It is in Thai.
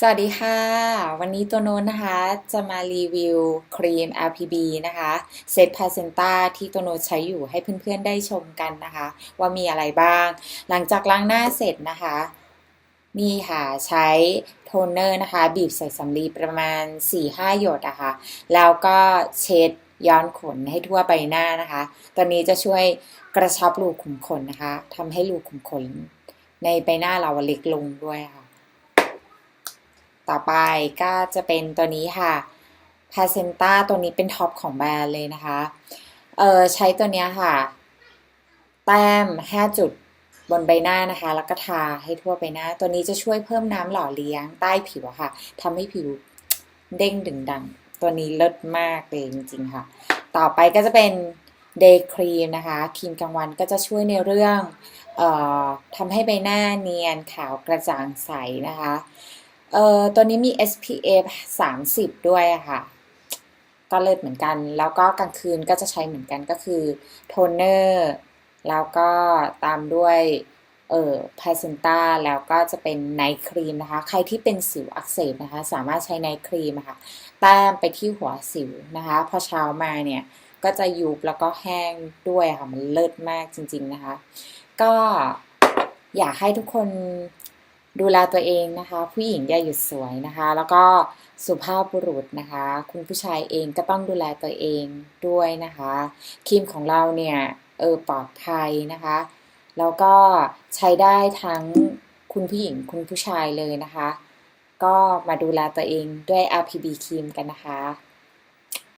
สวัสดีค่ะ วันนี้ตัวโน้นนะคะจะมารีวิวครีม LPB นะคะเซตพาเซนต้าที่ตัวโน้นใช้อยู่ให้เพื่อนๆได้ชมกันนะคะ ว่ามีอะไรบ้าง หลังจากล้างหน้าเสร็จนะคะ นี่ค่ะใช้โทนเนอร์นะคะ บีบใส่สำลีประมาณ 4-5 หยดนะคะ แล้วก็เช็ดย้อนขนให้ทั่วใบหน้านะคะ ตัวนี้จะช่วยกระชับรูขุมขนนะคะทำให้รูขุมขนในใบหน้าเราเล็กลงด้วยค่ะ ต่อไปก็จะเป็นตัวนี้ค่ะพาเซนต้าตัวนี้เป็นท็อปของแบรนด์เลยนะคะ เออใช้ตัวนี้ค่ะ แต้ม 5 จุดบนใบหน้านะคะ แล้วก็ทาให้ทั่วใบหน้า ตัวนี้จะช่วยเพิ่มน้ำหล่อเลี้ยงใต้ผิวค่ะทำให้ผิวเด้งดึงดัง ตัวนี้เลิศมากเลยจริงๆค่ะ ต่อไปก็จะเป็นเดย์ครีมนะคะครีมกลางวันก็จะช่วยในเรื่องเอ่อทำให้ใบหน้าเนียนขาวกระจ่างใสนะคะ เอ่อตัวนี้มี SPF 30 ด้วยอะค่ะ ก็เลิศเหมือนกัน แล้วก็กลางคืนก็จะใช้เหมือนกันก็คือโทนเนอร์แล้วก็ตามด้วยเอ่อพาเซนต้าแล้วก็จะเป็นไนท์ครีมนะคะ ใครที่เป็นสิวอักเสบนะคะ สามารถใช้ไนท์ครีมนะคะแต้มไปที่หัวสิวนะคะ พอเช้ามาเนี่ย ก็จะยุบแล้วก็แห้งด้วยค่ะ มันเลิศมากจริง ๆนะคะ ก็อยากให้ทุกคน ดูแลตัวเองนะคะ ผู้หญิงอย่าหยุดสวยนะคะ แล้วก็สุภาพบุรุษนะคะ คุณผู้ชายเองก็ต้องดูแลตัวเองด้วยนะคะครีมของเราเนี่ยเออปลอดภัยนะคะ แล้วก็ใช้ได้ทั้งคุณผู้หญิงคุณผู้ชายเลยนะคะ ก็มาดูแลตัวเองด้วย LPB ครีมกันนะคะ